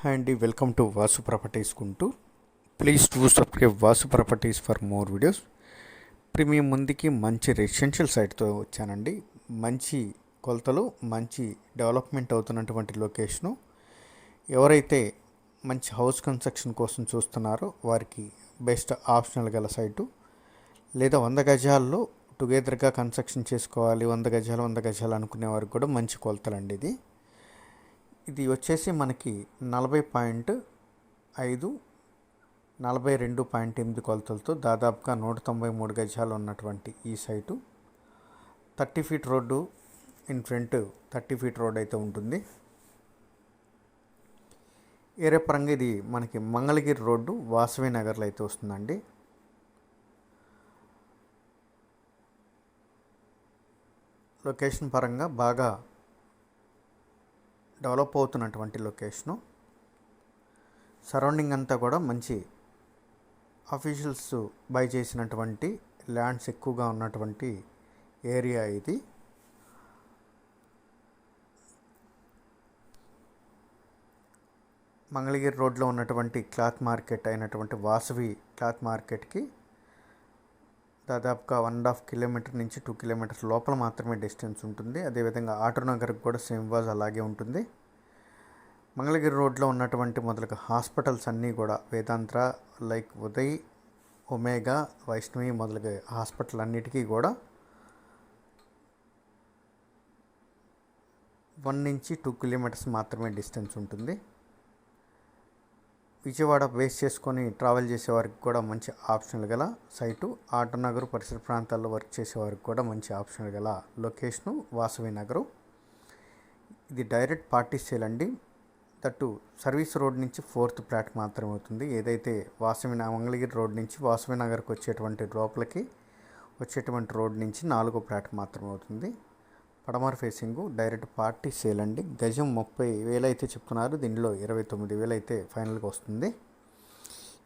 Hi అండి welcome to Vasu properties కుంటూ please to subscribe Vasu properties for more videos ఇప్పుడు మీ ముందుకి మంచి రెసిడెన్షియల్ సైట్తో వచ్చానండి. మంచి కొలతలు మంచి డెవలప్మెంట్ అవుతున్నటువంటి లొకేషను ఎవరైతే మంచి హౌస్ కన్స్ట్రక్షన్ కోసం చూస్తున్నారో వారికి బెస్ట్ ఆప్షనల్ గల సైటు లేదా వంద గజాల్లో టుగెదర్గా కన్స్ట్రక్షన్ చేసుకోవాలి వంద గజాలు వంద గజాలు అనుకునే వారికి కూడా మంచి కొలతలండి ఇది. ఇది వచ్చేసి మనకి నలభై పాయింట్ ఐదు నలభై రెండు పాయింట్ ఎనిమిది కొలతలతో దాదాపుగా నూట తొంభై మూడు గజాలు ఉన్నటువంటి ఈ site. Thirty feet road in front thirty feet road అయితే ఉంటుంది. ఏరే పరంగా ఇది మనకి మంగళగిరి రోడ్డు వాసవి నగర్లో అయితే వస్తుందండి. లొకేషన్ పరంగా బాగా డెవలప్ అవుతున్నటువంటి లొకేషను. సరౌండింగ్ అంతా కూడా మంచి అఫీషియల్స్ బై చేసినటువంటి ల్యాండ్స్ ఎక్కువగా ఉన్నటువంటి ఏరియా ఇది. మంగళగిరి రోడ్లో ఉన్నటువంటి క్లాత్ మార్కెట్ అయినటువంటి వాసవి క్లాత్ మార్కెట్కి దాదాపుగా వన్ అండ్ హాఫ్ కిలోమీటర్ నుంచి టూ కిలోమీటర్స్ లోపల మాత్రమే డిస్టెన్స్ ఉంటుంది. అదేవిధంగా ఆటో నగర్కి కూడా సేమ్ వాజ్ అలాగే ఉంటుంది. మంగళగిరి రోడ్లో ఉన్నటువంటి మొదలుగా హాస్పిటల్స్ అన్నీ కూడా వేదాంత్ర లైక్ ఉదయ్ ఒమేగా వైష్ణవి మొదలగు హాస్పిటల్ అన్నిటికీ కూడా వన్ నుంచి టూ కిలోమీటర్స్ మాత్రమే డిస్టెన్స్ ఉంటుంది. విజయవాడ బేస్ చేసుకొని ట్రావెల్ చేసే వారికి కూడా మంచి ఆప్షన్లు గల సైటు ఆటనగర్ పరిసర ప్రాంతాల్లో వర్క్ చేసే వారికి కూడా మంచి ఆప్షన్లు గల లొకేషను వాసవి నగరు. ఇది డైరెక్ట్ పార్టీ సేల్ అండి. దట్టు సర్వీస్ రోడ్ నుంచి ఫోర్త్ ప్లాట్ మాత్రమే అవుతుంది. ఏదైతే వాసవి మంగళగిరి రోడ్ నుంచి వాసవి నగర్కి వచ్చేటువంటి లోపలికి వచ్చేటువంటి రోడ్ నుంచి నాలుగో ప్లాట్ మాత్రమే అవుతుంది. పడమర ఫేసింగ్ డైరెక్ట్ పార్టీ సేల్ అండి గజం ముప్పై వేలు అయితే చెప్తున్నారు. దీనిలో ఇరవై తొమ్మిది వేలు అయితే ఫైనల్గా వస్తుంది.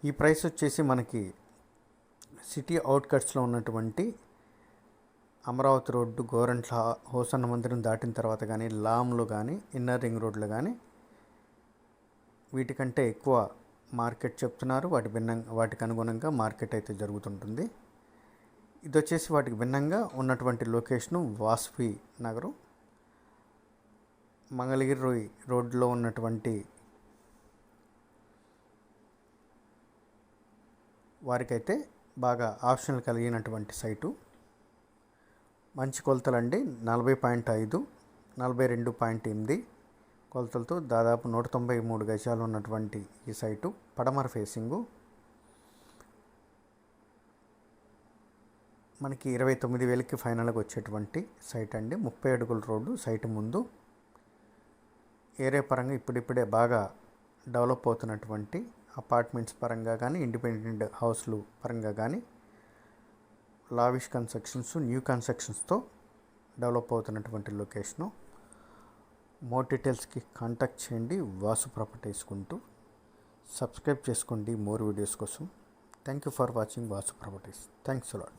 ఈ ప్రైస్ వచ్చేసి మనకి సిటీ అవుట్కట్స్లో ఉన్నటువంటి అమరావతి రోడ్డు గోరంట్ల హోసన్న మందిరం దాటిన తర్వాత కానీ లామ్లో కానీ ఇన్నర్ రింగ్ రోడ్లు కానీ వీటికంటే ఎక్కువ మార్కెట్ చెప్తున్నారు. వాటి భిన్నంగా వాటికి అనుగుణంగా మార్కెట్ అయితే జరుగుతుంటుంది. ఇది వచ్చేసి వాటికి భిన్నంగా ఉన్నటువంటి లొకేషను వాస్వి నగరం. మంగళగిరి రోడ్లో ఉన్నటువంటి వారికైతే బాగా ఆప్షన్లు కలిగినటువంటి సైటు. మంచి కొలతలండి నలభై పాయింట్ ఐదు నలభై రెండు పాయింట్ ఎనిమిది కొలతలతో దాదాపు నూట తొంభై మూడు గజాలు ఉన్నటువంటి ఈ సైటు. పడమర ఫేసింగు. మనకి ఇరవై తొమ్మిది వేలకి ఫైనల్గా వచ్చేటువంటి సైట్ అండి. ముప్పై అడుగుల రోడ్డు సైట్ ముందు ఏరియా పరంగా ఇప్పుడిప్పుడే బాగా డెవలప్ అవుతున్నటువంటి అపార్ట్మెంట్స్ పరంగా కానీ ఇండిపెండెంట్ హౌస్లు పరంగా కానీ లావిష్ కన్స్ట్రక్షన్స్ న్యూ కన్స్ట్రక్షన్స్తో డెవలప్ అవుతున్నటువంటి లొకేషను. మోర్ డీటెయిల్స్కి కాంటాక్ట్ చేయండి. వాసు ప్రాపర్టీస్ కుంటూ సబ్స్క్రైబ్ చేసుకోండి మోర్ వీడియోస్ కోసం. Thank you for watching Vasu properties. Thanks a lot.